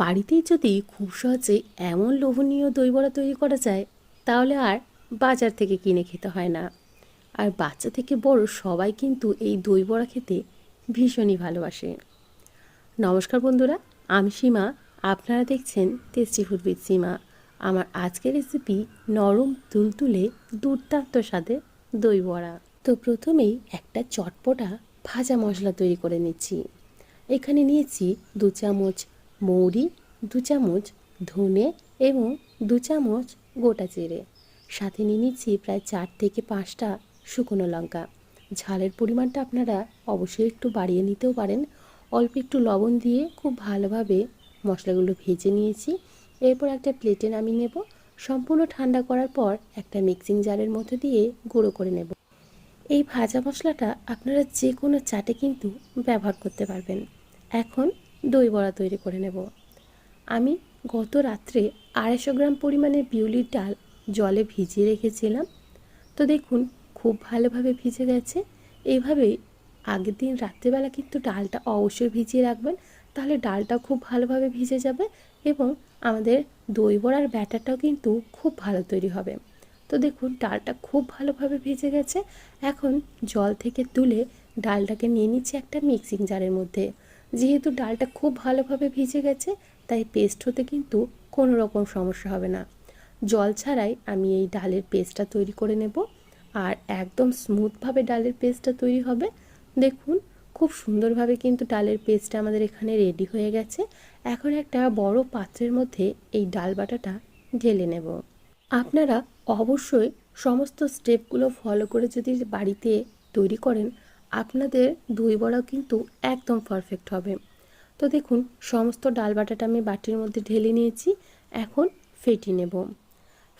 বাড়িতেই যদি খুব সহজে এমন লোভনীয় দই বড়া তৈরি করা যায়, তাহলে আর বাজার থেকে কিনে খেতে হয় না। আর বাচ্চা থেকে বড় সবাই কিন্তু এই দই বড়া খেতে ভীষণই ভালোবাসে। নমস্কার বন্ধুরা, আমি সীমা। আপনারা দেখছেন টেস্টি ফুড উইথ সীমা আমার আজকের রেসিপি নরম তুলতুলে দুর্দান্ত স্বাদে দই বড়া তো প্রথমেই একটা চটপটা ভাজা মশলা তৈরি করে নিচ্ছি। এখানে নিয়েছি দু চামচ মৌরি, দু চামচ ধনে এবং দু চামচ গোটা জিরে। সাথে নিয়ে নিচ্ছি প্রায় চার থেকে পাঁচটা শুকনো লঙ্কা। ঝালের পরিমাণটা আপনারা অবশ্যই একটু বাড়িয়ে নিতেও পারেন। অল্প একটু লবণ দিয়ে খুব ভালোভাবে মশলাগুলো ভেজে নিয়েছি। এরপর একটা প্লেটে নামিয়ে নেব। সম্পূর্ণ ঠান্ডা করার পর একটা মিক্সিং জারের মধ্যে দিয়ে গুঁড়ো করে নেব। এই ভাজা মশলাটা আপনারা যে কোনো চাটে কিন্তু ব্যবহার করতে পারবেন। এখন দই বড়া তৈরি করে নেব। আমি গত রাত্রে আড়াইশো গ্রাম পরিমাণে বিউলির ডাল জলে ভিজিয়ে রেখেছিলাম। তো দেখুন, খুব ভালোভাবে ভিজে গেছে। এইভাবেই আগের দিন রাত্রেবেলা কিন্তু ডালটা অবশ্যই ভিজিয়ে রাখবেন। তাহলে ডালটা খুব ভালোভাবে ভিজে যাবে এবং আমাদের দই বড়ার ব্যাটারটাও কিন্তু খুব ভালো তৈরি হবে। তো দেখুন, ডালটা খুব ভালোভাবে ভিজে গেছে। এখন জল থেকে তুলে ডালটাকে নিয়ে নিচ্ছি একটা মিক্সিং জারের মধ্যে। যেহেতু ডালটা খুব ভালোভাবে ভিজে গেছে, তাই পেস্ট হতে কিন্তু কোনো রকম সমস্যা হবে না। জল ছাড়াই আমি এই ডালের পেস্টটা তৈরি করে নেব। আর একদম স্মুথভাবে ডালের পেস্টটা তৈরি হবে। দেখুন, খুব সুন্দরভাবে কিন্তু ডালের পেস্টটা আমাদের এখানে রেডি হয়ে গেছে। এখন একটা বড় পাত্রের মধ্যে এই ডাল বাটাটা ঢেলে নেব। আপনারা অবশ্যই সমস্ত স্টেপগুলো ফলো করে যদি বাড়িতে তৈরি করেন আপনাদের দই বড়াও কিন্তু একদম পারফেক্ট হবে। তো দেখুন, সমস্ত ডাল বাটাটা আমি বাটির মধ্যে ঢেলে নিয়েছি, এখন ফেটি নেব।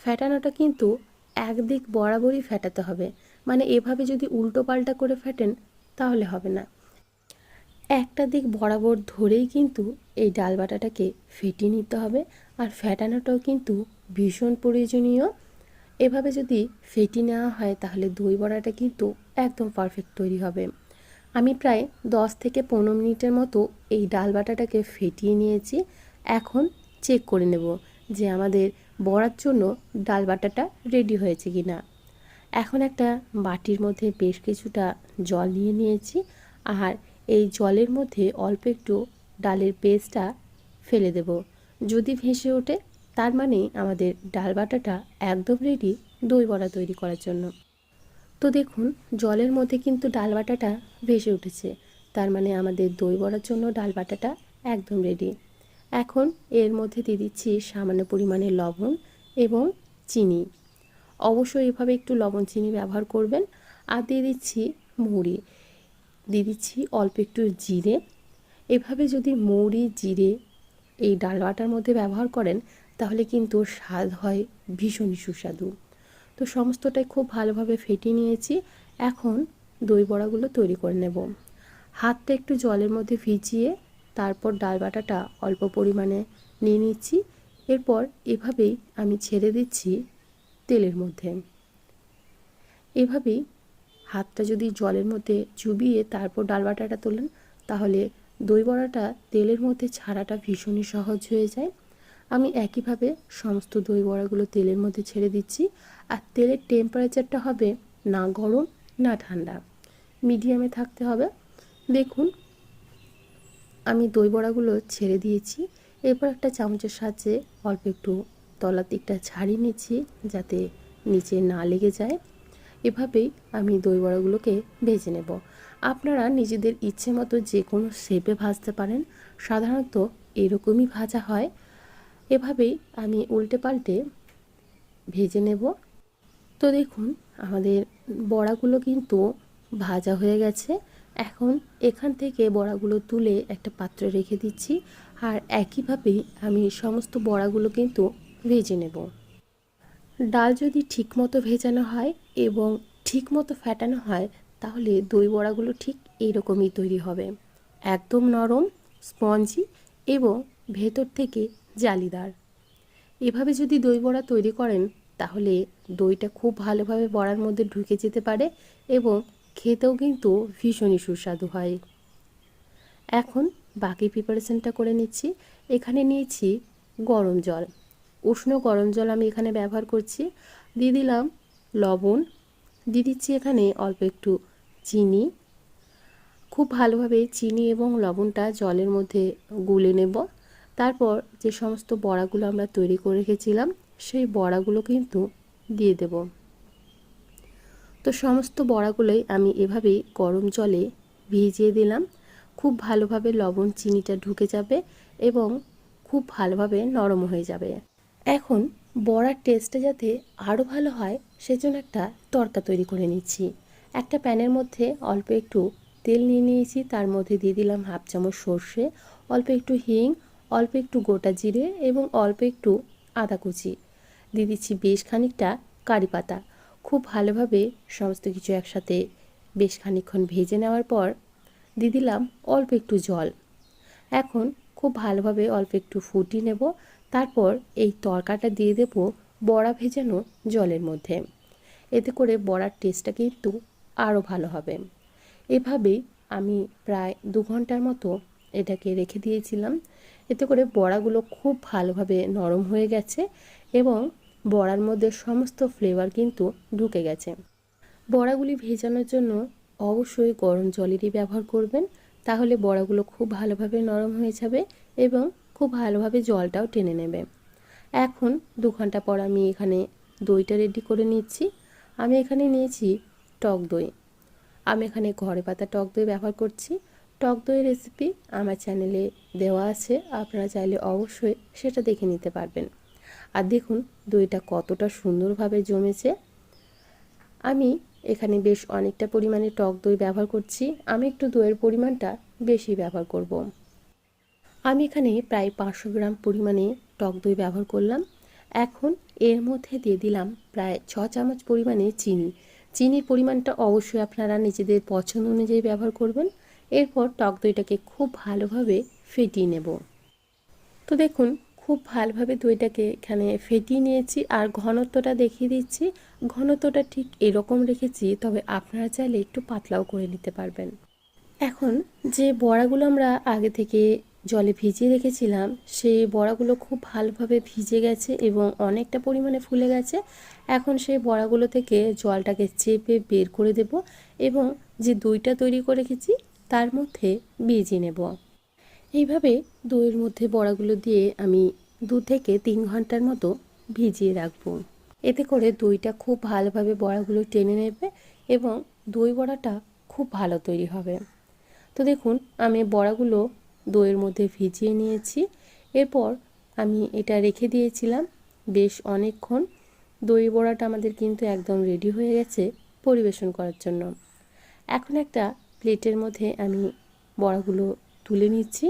ফেটানোটা কিন্তু একদিক বরাবরই ফেটাতে হবে মানে এভাবে যদি উল্টো পাল্টা করে ফেটেন, তাহলে হবে না। একটা দিক বরাবর ধরেই কিন্তু এই ডাল বাটাটাকে ফেটিয়ে নিতে হবে, আর ফেটানোটাও কিন্তু ভীষণ প্রয়োজনীয়। এভাবে যদি ফেটি নেওয়া হয়, তাহলে দই বড়াটা কিন্তু একদম পারফেক্ট তৈরি হবে। আমি প্রায় দশ থেকে পনেরো মিনিটের মতো এই ডাল বাটাটাকে ফেটিয়ে নিয়েছি। এখন চেক করে নেব যে আমাদের বড়ার জন্য ডাল বাটাটা রেডি হয়েছে কি না এখন একটা বাটির মধ্যে বেশ কিছুটা জল নিয়ে নিয়েছি আর এই জলের মধ্যে অল্প একটু ডালের পেস্টটা ফেলে দেব। যদি ভেসে ওঠে তার মানে আমাদের ডাল বাটাটা একদম রেডি দই বড়া তৈরি করার জন্য। তো দেখুন, জলের মধ্যে কিন্তু ডাল বাটাটা ভেসে উঠেছে। তার মানে আমাদের দই বড়ার জন্য ডাল বাটাটা একদম রেডি এখন এর মধ্যে দিয়ে দিচ্ছি সামান্য পরিমাণে লবণ এবং চিনি। অবশ্যই এভাবে একটু লবণ চিনি ব্যবহার করবেন। আর দিয়ে দিচ্ছি মুড়ি দিয়ে দিচ্ছি অল্প একটু জিরে। এভাবে যদি মৌরি, জিরে এই ডাল বাটার মধ্যে ব্যবহার করেন তাহলে কিন্তু স্বাদ হয় ভীষণই সুস্বাদু। তো সমস্তটাই খুব ভালোভাবে ফেটিয়ে নিয়েছি। এখন দই বড়াগুলো তৈরি করে নেব। হাতটা একটু জলের মধ্যে ভিজিয়ে তারপর ডাল বাটাটা অল্প পরিমাণে নিয়ে নিচ্ছি। এরপর এভাবেই আমি ছেড়ে দিচ্ছি তেলের মধ্যে। এভাবেই হাতটা যদি জলের মধ্যে চুবিয়ে তারপর ডাল বাটাটা তোলেন, তাহলে দই বড়াটা তেলের মধ্যে ছাড়াটা ভীষণই সহজ হয়ে যায়। আমি একইভাবে সমস্ত দই বড়াগুলো তেলের মধ্যে ছেড়ে দিচ্ছি, আর তেলের টেম্পারেচারটা হবে না গরম, না ঠান্ডা। মিডিয়ামে থাকতে হবে। দেখুন, আমি দই বড়াগুলো ছেড়ে দিয়েছি। এরপর একটা চামচের সাহায্যে অল্প একটু তলার দিকটা ছাড়িয়ে নিচ্ছি, যাতে নিচে না লেগে যায়। এভাবেই আমি দই বড়াগুলোকে ভেজে নেব। আপনারা নিজেদের ইচ্ছে মতো যে কোনো শেপে ভাজতে পারেন। সাধারণত এরকমই ভাজা হয়। এভাবেই আমি উল্টে পাল্টে ভেজে নেব। তো দেখুন, আমাদের বড়াগুলো কিন্তু ভাজা হয়ে গেছে। এখন এখান থেকে বড়াগুলো তুলে একটা পাত্রে রেখে দিচ্ছি আর একইভাবেই আমি সমস্ত বড়াগুলো কিন্তু ভেজে নেব। ডাল যদি ঠিকমতো ভেজানো হয় এবং ঠিকমতো ফ্যাটানো হয়, তাহলে দই বড়াগুলো ঠিক এইরকমই তৈরি হবে। একদম নরম, স্পঞ্জি এবং ভেতর থেকে জালিদার। এভাবে যদি দই বড়া তৈরি করেন, তাহলে দইটা খুব ভালোভাবে বড়ার মধ্যে ঢুকে যেতে পারে এবং খেতেও কিন্তু ভীষণই সুস্বাদু হয়। এখন বাকি প্রিপারেশনটা করে নিচ্ছি। এখানে নিয়েছি গরম জল। উষ্ণ গরম জল আমি এখানে ব্যবহার করছি। দিয়ে দিলাম লবণ। দিয়ে দিচ্ছি এখানে অল্প একটু চিনি। খুব ভালোভাবে চিনি এবং লবণটা জলের মধ্যে গুলে নেব। তারপর যে সমস্ত বড়াগুলো আমরা তৈরি করে রেখেছিলাম, সেই বড়াগুলো কিন্তু দিয়ে দেব। তো সমস্ত বড়াগুলোই আমি এভাবেই গরম জলে ভিজিয়ে দিলাম। খুব ভালোভাবে লবণ চিনিটা ঢুকে যাবে এবং খুব ভালোভাবে নরম হয়ে যাবে। এখন বড়ার টেস্টটা যাতে আরও ভালো হয়, সেজন্য একটা তরকা তৈরি করে নিচ্ছি। একটা প্যানের মধ্যে অল্প একটু তেল নিয়ে নিয়েছি, তার মধ্যে দিয়ে দিলাম হাফ চামচ সর্ষে, অল্প একটু হিং অল্প একটু গোটা জিরে এবং অল্প একটু আদা কুচি। দিয়ে দিচ্ছি বেশ খানিকটা কারি পাতা। খুব ভালোভাবে সমস্ত কিছু একসাথে বেশ খানিকক্ষণ ভেজে নেওয়ার পর দিয়ে দিলাম অল্প একটু জল। এখন খুব ভালোভাবে অল্প একটু ফুটিয়ে নেব। তারপর এই তরকাটা দিয়ে দেব বড়া ভেজানো জলের মধ্যে। এতে করে বড়ার টেস্টটা কিন্তু আরও ভালো হবে। এভাবেই আমি প্রায় দু ঘণ্টার মতো এটাকে রেখে দিয়েছিলাম। এতে করে বড়াগুলো খুব ভালোভাবে নরম হয়ে গেছে এবং বড়ার মধ্যে সমস্ত ফ্লেভার কিন্তু ঢুকে গেছে। বড়াগুলি ভেজানোর জন্য অবশ্যই গরম জলেরই ব্যবহার করবেন, তাহলে বড়াগুলো খুব ভালোভাবে নরম হয়ে যাবে এবং খুব ভালোভাবে জলটাও টেনে নেবে। এখন দু ঘণ্টা পর আমি এখানে দইটা রেডি করে নিচ্ছি। আমি এখানে নিয়েছি টক দই। আমি এখানে ঘরে পাতা টক দই ব্যবহার করছি। টক দইয়ের রেসিপি আমার চ্যানেলে দেওয়া আছে, আপনারা চাইলে অবশ্যই সেটা দেখে নিতে পারবেন। আর দেখুন, দইটা কতটা সুন্দরভাবে জমেছে। আমি এখানে বেশ অনেকটা পরিমাণে টক দই ব্যবহার করছি। আমি একটু দইয়ের পরিমাণটা বেশি ব্যবহার করব। আমি এখানে প্রায় পাঁচশো গ্রাম পরিমাণে টক দই ব্যবহার করলাম। এখন এর মধ্যে দিয়ে দিলাম প্রায় ছ চামচ পরিমাণে চিনি। চিনির পরিমাণটা অবশ্যই আপনারা নিজেদের পছন্দ অনুযায়ী ব্যবহার করবেন। এরপর টক দইটাকে খুব ভালোভাবে ফেটিয়ে নেব। তো দেখুন, খুব ভালোভাবে দইটাকে এখানে ফেটিয়ে নিয়েছি আর ঘনত্বটা দেখিয়ে দিচ্ছি। ঘনত্বটা ঠিক এরকম রেখেছি, তবে আপনারা চাইলে একটু পাতলাও করে নিতে পারবেন। এখন যে বড়াগুলো আমরা আগে থেকে জলে ভিজিয়ে রেখেছিলাম, সেই বড়াগুলো খুব ভালোভাবে ভিজে গেছে এবং অনেকটা পরিমাণে ফুলে গেছে। এখন সেই বড়াগুলো থেকে জলটাকে চেপে বের করে দেব এবং যে দইটা তৈরি করে রেখেছি তার মধ্যে ভিজিয়ে নেব। এইভাবে দইয়ের মধ্যে বড়াগুলো দিয়ে আমি দু থেকে তিন ঘণ্টার মতো ভিজিয়ে রাখব। এতে করে দইটা খুব ভালোভাবে বড়াগুলো টেনে নেবে এবং দই বড়াটা খুব ভালো তৈরি হবে। তো দেখুন, আমি বড়াগুলো দইয়ের মধ্যে ভিজিয়ে নিয়েছি। এরপর আমি এটা রেখে দিয়েছিলাম। বেশ অনেকক্ষণ দই বড়াটা আমাদের কিন্তু একদম রেডি হয়ে গেছে পরিবেশন করার জন্য। এখন একটা প্লেটের মধ্যে আমি বড়াগুলো তুলে নিচ্ছি।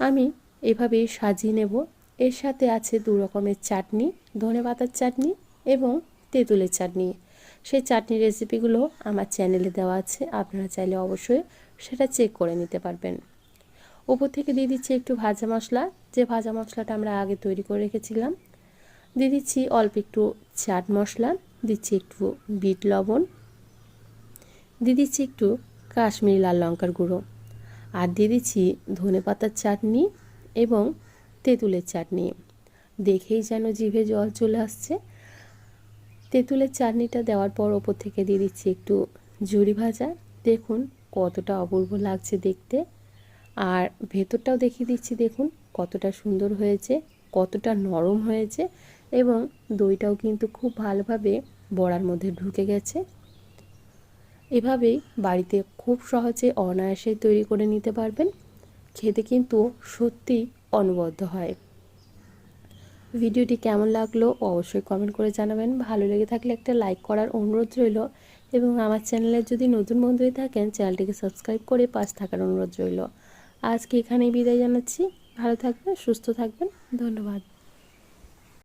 আমি এভাবে সাজিয়ে নেব। এর সাথে আছে দু রকমের চাটনি, ধনে পাতার চাটনি এবং তেঁতুলের চাটনি। সেই চাটনির রেসিপিগুলো আমার চ্যানেলে দেওয়া আছে, আপনারা চাইলে অবশ্যই সেটা চেক করে নিতে পারবেন। ওপর থেকে দিয়ে দিচ্ছি একটু ভাজা মশলা। যে ভাজা মশলাটা আমরা আগে তৈরি করে রেখেছিলাম, দিয়ে দিচ্ছি অল্প একটু চাট মশলা, দিচ্ছি একটু বিট লবণ দিয়ে দিচ্ছি একটু কাশ্মীরি লাল লঙ্কার গুঁড়ো। আর দিয়ে দিচ্ছি ধনে পাতার চাটনি এবং তেঁতুলের চাটনি। দেখেই যেন জিভে জল চলে আসছে। তেঁতুলের চাটনিটা দেওয়ার পর ওপর থেকে দিয়ে দিচ্ছি একটু ঝুড়ি ভাজা। দেখুন কতটা অপূর্ব লাগছে দেখতে। আর ভেতরটাও দেখিয়ে দিচ্ছি, দেখুন কতটা সুন্দর হয়েছে, কতটা নরম হয়েছে এবং দইটাও কিন্তু খুব ভালোভাবে বড়ার মধ্যে ঢুকে গেছে। এভাবেই বাড়িতে খুব সহজে অনায়াসে তৈরি করে নিতে পারবেন। খেতে কিন্তু সত্যি অনবদ্য হয়। ভিডিওটি কেমন লাগল অবশ্যই কমেন্ট করে জানাবেন। ভালো লেগে থাকলে একটা লাইক করার অনুরোধ রইল এবং আমার চ্যানেলে যদি নতুন বন্ধু হয়ে থাকেন চ্যানেলটিকে সাবস্ক্রাইব করে পাশ থাকার অনুরোধ রইল। আজকে এখানেই বিদায় জানাচ্ছি। ভালো থাকবেন, সুস্থ থাকবেন। ধন্যবাদ।